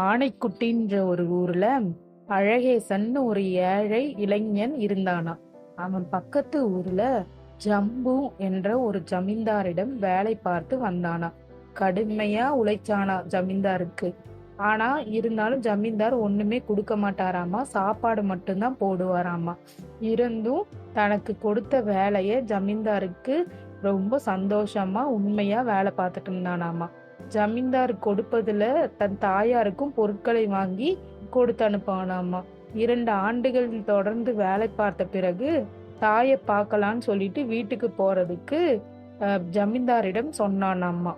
ஆனைக்குட்டின்ற ஒரு ஊர்ல அழகேசன்னு ஒரு ஏழை இளைஞன் இருந்தானா அவன் பக்கத்து ஊர்ல ஜம்பு என்ற ஒரு ஜமீன்தாரிடம் வேலை பார்த்து வந்தானாம். கடுமையா உழைச்சானா ஜமீன்தாருக்கு. ஆனா இருந்தாலும் ஜமீன்தார் ஒண்ணுமே கொடுக்க மாட்டாராமா சாப்பாடு மட்டும்தான் போடுவாராமா. இருந்தும் தனக்கு கொடுத்த வேலைய ஜமீன்தாருக்கு ரொம்ப சந்தோஷமா உண்மையா வேலை பார்த்துட்டு இருந்தானாமா. ஜமீன்தார் கொடுப்பதுல தன் தாயாருக்கும் பொருட்களை வாங்கி கொடுத்து அனுப்பானாமா இரண்டு ஆண்டுகள் தொடர்ந்து வேலை பார்த்த பிறகு தாயை பார்க்கலான்னு சொல்லிட்டு வீட்டுக்கு போறதுக்கு ஜமீன்தாரிடம் சொன்னானாமா?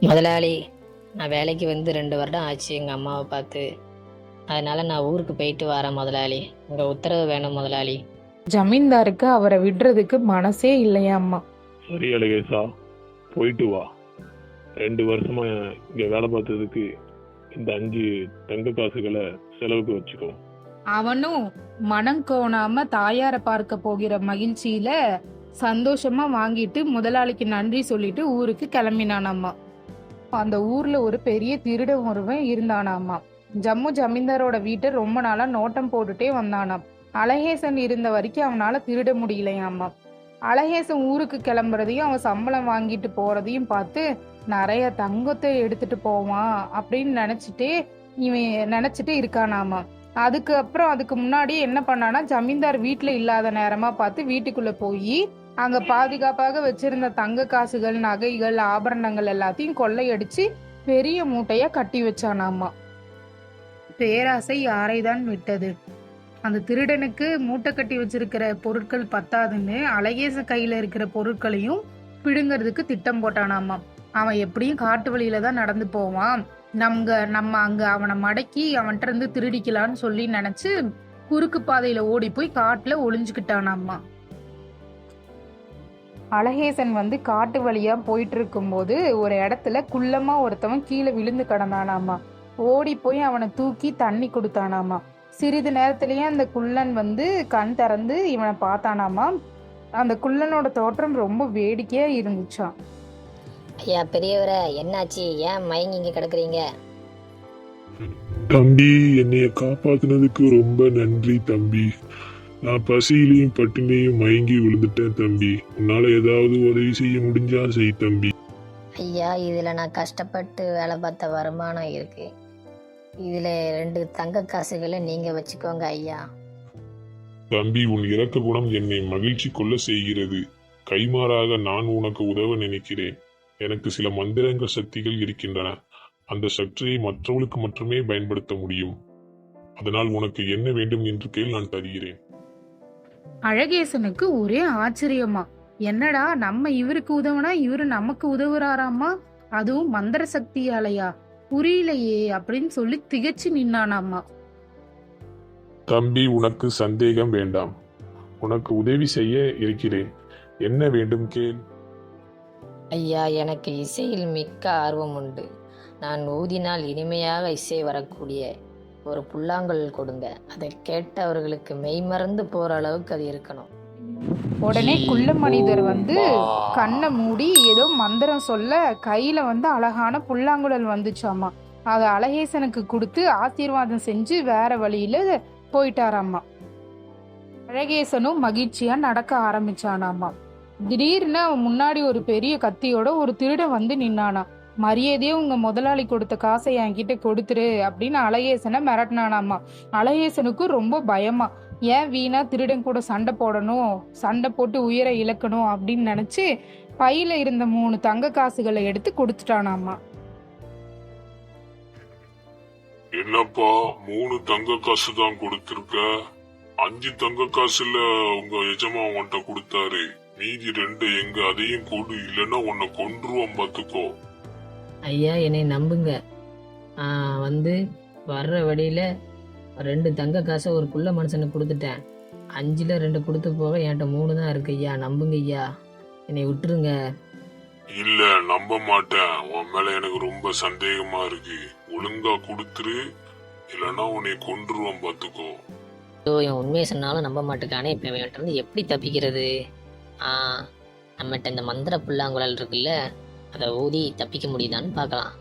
முதலாளி நான் வேலைக்கு வந்து ரெண்டு வருடம் ஆச்சு எங்கள் அம்மாவை பார்த்து. அதனால நான் ஊருக்கு போயிட்டு வரேன் முதலாளி. உங்கள் உத்தரவு வேணும் முதலாளி. ஜமீன்தாருக்கு அவரை விடுறதுக்கு மனசே இல்லையாம்மா. சரி அழகேசா. போயிட்டு வா. ரெண்டு வருஷமா இங்க வேலை பார்த்ததுக்கு இந்த அஞ்சு தங்க காசுகளை செலவுக்கு வச்சுக்கோ அவனும் மனம் கோணாம தாயார பார்க்க போகிற மகிழ்ச்சியில சந்தோஷமா வாங்கிட்டு முதலாளிக்கு நன்றி சொல்லிட்டு ஊருக்கு கிளம்பினானாமா. அந்த ஊர்ல ஒரு பெரிய திருடன் ஒருவன் இருந்தானாமா. ஜம்மு ஜமீன்தாரோட வீட்டை ரொம்ப நாளா நோட்டம் போட்டுட்டே வந்தானாம் அழகேசன் இருந்த வரைக்கும் அவனால திருட முடியலையாமா. அழகேசன் ஊருக்கு கிளம்புறதையும் அவன் சம்பளம் வாங்கிட்டு போறதையும் பார்த்து நிறைய தங்கத்தை எடுத்துட்டு போவான் அப்படின்னு நினைச்சிட்டே இவன் நினைச்சிட்டு இருக்கானாமா. அதுக்கு அப்புறம் அதுக்கு முன்னாடி என்ன பண்ணானா ஜமீன்தார் வீட்டில் இல்லாத நேரமா பார்த்து வீட்டுக்குள்ள போய் அங்க பாதுகாப்பாக வச்சிருந்த தங்க காசுகள் நகைகள் ஆபரணங்கள் எல்லாத்தையும் கொள்ளையடிச்சு பெரிய மூட்டையாக கட்டி வச்சானாமா. பேராசை யாரைதான் விட்டது. அந்த திருடனுக்கு மூட்டை கட்டி வச்சிருக்கிற பொருட்கள் பத்தாதுன்னு அழகேச கையில இருக்கிற பொருட்களையும் பிடுங்கிறதுக்கு திட்டம் போட்டானாமா. அவன் எப்படியும் காட்டு வழியில தான் நடந்து போவான். நமங்க நம்ம அங்க அவனை மடக்கி அவன்கிட்ட இருந்து திருடிக்கலான்னு சொல்லி நினைச்சு குறுக்கு பாதையில ஓடி போய் காட்டுல ஒளிஞ்சுக்கிட்டானாம்மா அழகேசன் வந்து காட்டு வழியா போயிட்டு இருக்கும்போது ஒரு இடத்துல குள்ளமா ஒருத்தவன் கீழே விழுந்து கிடந்தானாமா ஓடி போய் அவனை தூக்கி தண்ணி கொடுத்தானாமா சிறிது நேரத்திலேயே அந்த குள்ளன் வந்து கண் திறந்து இவனை பார்த்தானாமா அந்த குள்ளனோட தோற்றம் ரொம்ப வேடிக்கையா இருந்துச்சான் ஐயா பெரியவரை என்னாச்சு? ஏன் மயங்கி இங்கே கிடக்குறீங்க? தம்பி என்னைய காப்பாத்துனதுக்கு ரொம்ப நன்றி தம்பி. நான் பசியிலையும் பட்டினியும் மயங்கி விழுந்துட்டேன் தம்பி. உன்னால ஏதாவது உதவி செய்ய முடிஞ்சா செய் தம்பி. ஐயா இதில் நான் கஷ்டப்பட்டு வேலை பார்த்த வருமானம் இருக்கு. இதில் ரெண்டு தங்க காசுகளை நீங்கள் வச்சுக்கோங்க ஐயா. தம்பி உன் இரக்க குணம் என்னை மகிழ்ச்சி கொள்ள செய்கிறது. கைமாறாக நான் உனக்கு உதவ நினைக்கிறேன். எனக்கு சில மந்திரங்க சக்திகள் இருக்கின்றன. அந்த சக்தியை மற்றவர்களுக்கு மட்டுமே பயன்படுத்த முடியும். அதனால் உனக்கு என்ன வேண்டும் என்று கேள் நான் தருகிறேன். அழகேசனுக்கு ஒரே ஆச்சரியமா. என்னடா நம்ம இவருக்கு உதவுனா இவரு நமக்கு உதவுறாராமா? அதுவும் மந்திர சக்தியாலையா? புரியலையே அப்படின்னு சொல்லி திகைச்சு நின்னானாமா. தம்பி உனக்கு சந்தேகம் வேண்டாம். உனக்கு உதவி செய்ய இருக்கிறேன். என்ன வேண்டும் கேள். ஐயா எனக்கு இசையில் மிக்க ஆர்வம் உண்டு. நான் ஊதினால் இனிமையாக இசை வரக்கூடிய ஒரு புல்லாங்குழல் கொடுங்க. அதை கேட்டவர்களுக்கு மெய்மறந்து போகிற அளவுக்கு அது இருக்கணும். உடனே குள்ள மனிதர் வந்து கண்ணை மூடி ஏதோ மந்திரம் சொல்ல கையில வந்து அழகான புல்லாங்குழல் வந்துச்சாமா. அதை அழகேசனுக்கு கொடுத்து ஆசீர்வாதம் செஞ்சு வேற வழியில போயிட்டாராமா. அழகேசனும் மகிழ்ச்சியா நடக்க ஆரம்பிச்சானாமா. திடீர்னு அவன் முன்னாடி ஒரு பெரிய கத்தியோட ஒரு திருடன் வந்து நின்னானா. மரியாதையே உங்க முதலாளி கொடுத்த காசை என்கிட்ட கொடுத்துரு அப்படின்னு அழகேசனை மிரட்டினானாம்மா அழகேசனுக்கு ரொம்ப பயமா. ஏன் வீணா திருடன் கூட சண்டை போடணும் சண்டை போட்டு உயிரை இழக்கணும் அப்படின்னு நினைச்சு பையில இருந்த மூணு தங்க காசுகளை எடுத்து கொடுத்துட்டானாமா. என்னப்பா மூணு தங்க காசு தான் கொடுத்திருக்க? அஞ்சு தங்க காசுல உங்க எஜமா உன்கிட்ட கொடுத்தாரு. மீதி ரெண்டு எங்க அதையும் கொடு இல்லைன்னா உன்னை கொன்றுவோம் பாத்துக்கோ ஐயா என்னை நம்புங்க. ஆ, வந்து வர்ற வழியில் ரெண்டு தங்க காசை ஒரு புள்ள மனுஷனுக்கு கொடுத்துட்டேன். அஞ்சில் ரெண்டு கொடுத்து போக என்கிட்ட மூணு தான் இருக்கு ஐயா. நம்புங்க ஐயா. என்னை விட்டுருங்க. இல்ல நம்ப மாட்டேன். உன் மேல எனக்கு ரொம்ப சந்தேகமா இருக்கு. ஒழுங்கா கொடுத்துரு இல்லைன்னா உன்னை கொன்றுவோம் பாத்துக்கோ ஐயோ இவன் உண்மையை சொன்னாலும் நம்ப மாட்டேக்கானே இப்போ இவன்கிட்ட இருந்து எப்படி தப்பிக்கிறது? நம்மகிட்ட இந்த மந்திர புல்லாங்குழல் இருக்குல்ல அதை ஊதி தப்பிக்க முடியுதான்னு பார்க்கலாம்.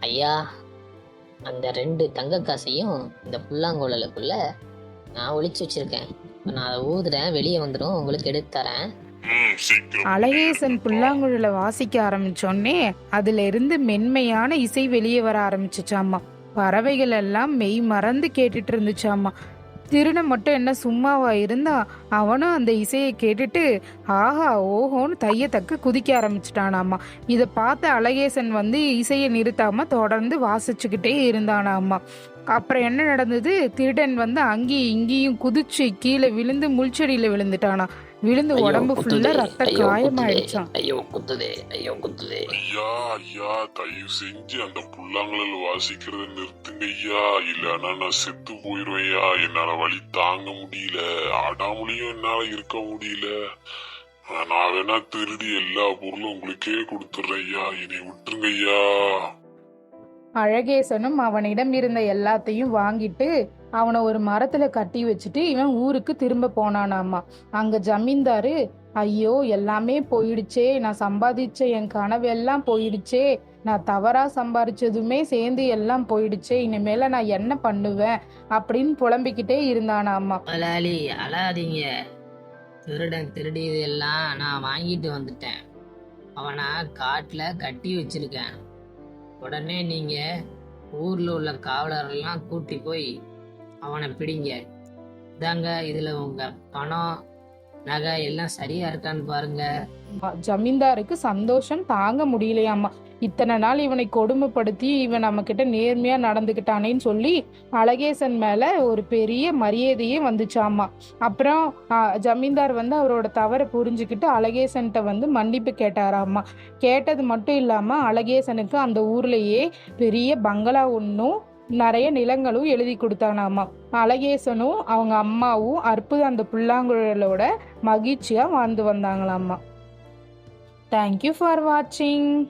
ஐயா அந்த ரெண்டு தங்க காசையும் இந்த புல்லாங்குழலுக்குள்ள நான் ஒளிச்சு வச்சிருக்கேன். இப்போ நான் அதை ஊதுறேன் வெளியே வந்துடும் உங்களுக்கு எடுத்து தரேன். அழகேசன் புல்லாங்குழல வாசிக்க ஆரம்பிச்சோடனே அதுல இருந்து மென்மையான இசை வெளியே வர ஆரம்பிச்சுச்சாமா. பறவைகள் எல்லாம் மெய் மறந்து கேட்டுட்டு இருந்துச்சாமா. திருடன் மட்டும் என்ன சும்மாவா இருந்தா அவனும் அந்த இசையை கேட்டுட்டு ஆஹா ஓஹோன்னு தையத்தக்க குதிக்க ஆரம்பிச்சிட்டானாமா. இதை பார்த்த அழகேசன் வந்து இசையை நிறுத்தாம தொடர்ந்து வாசிச்சுக்கிட்டே இருந்தானாமா. அப்புறம் என்ன நடந்தது? திருடன் வந்து அங்கேயும் இங்கேயும் குதிச்சு கீழே விழுந்து முள்செடியில் விழுந்துட்டானா. விழுந்து உடம்பு ஃபுல்லா ரத்த காயமாயிடுச்சான் ஐயோ குத்துதே. ஐயோ குத்துதே. ஐயா ஐயா தயவு செஞ்சு அந்த புல்லாங்குழல் வாசிக்கிறத நிறுத்துங்க ஐயா. இல்லைன்னா நான் செத்து போயிருவேன் ஐயா. என்னால வலி தாங்க முடியல. ஆடாமலையும் என்னால இருக்க முடியல. நான் வேணா திருடி எல்லா பொருளும் உங்களுக்கே கொடுத்துட்றேன் ஐயா. என்னை விட்டுருங்க ஐயா. அழகேசனும் அவனிடம் இருந்த எல்லாத்தையும் வாங்கிட்டு அவனை ஒரு மரத்துல கட்டி வச்சுட்டு இவன் ஊருக்கு திரும்ப போனானாமா. அங்க ஜமீன்தாரு ஐயோ எல்லாமே போயிடுச்சே. நான் சம்பாதிச்ச என் கனவு எல்லாம் போயிடுச்சே. நான் தவறா சம்பாரிச்சதுமே சேர்ந்து எல்லாம் போயிடுச்சே. இனிமேல நான் என்ன பண்ணுவேன்? அப்படின்னு புலம்பிக்கிட்டே இருந்தானாமா. அலாலி அழாதீங்க. திருடன் திருடியது எல்லாம் நான் வாங்கிட்டு வந்துட்டேன். அவனை காட்டில் கட்டி வச்சிருக்கேன். உடனே நீங்க ஊர்ல உள்ள காவலரெல்லாம் கூட்டி போய் அவனை பிடிங்க. இதாங்க இதுல உங்க பணம் நகை எல்லாம் சரியா இருக்கான்னு பாருங்க. ஜமீன்தாருக்கு சந்தோஷம் தாங்க முடியலையாமா இத்தனை நாள் இவனை கொடுமைப்படுத்தி இவன் நம்ம கிட்ட நேர்மையா நடந்துக்கிட்டானேன்னு சொல்லி அழகேசன் மேல ஒரு பெரிய மரியாதையே வந்துச்சாமா அப்புறம் ஜமீன்தார் வந்து அவரோட தவறை புரிஞ்சுக்கிட்டு அழகேசன்கிட்ட வந்து மன்னிப்பு கேட்டாராமா கேட்டது மட்டும் இல்லாம அழகேசனுக்கு அந்த ஊர்லயே பெரிய பங்களா ஒன்றும் நிறைய நிலங்களும் எழுதி கொடுத்தானாமா. அழகேசனும் அவங்க அம்மாவும் அற்புத அந்த புல்லாங்குழலோட மகிழ்ச்சியாக வாழ்ந்து வந்தாங்களாமா. தேங்க்யூ ஃபார் வாட்சிங்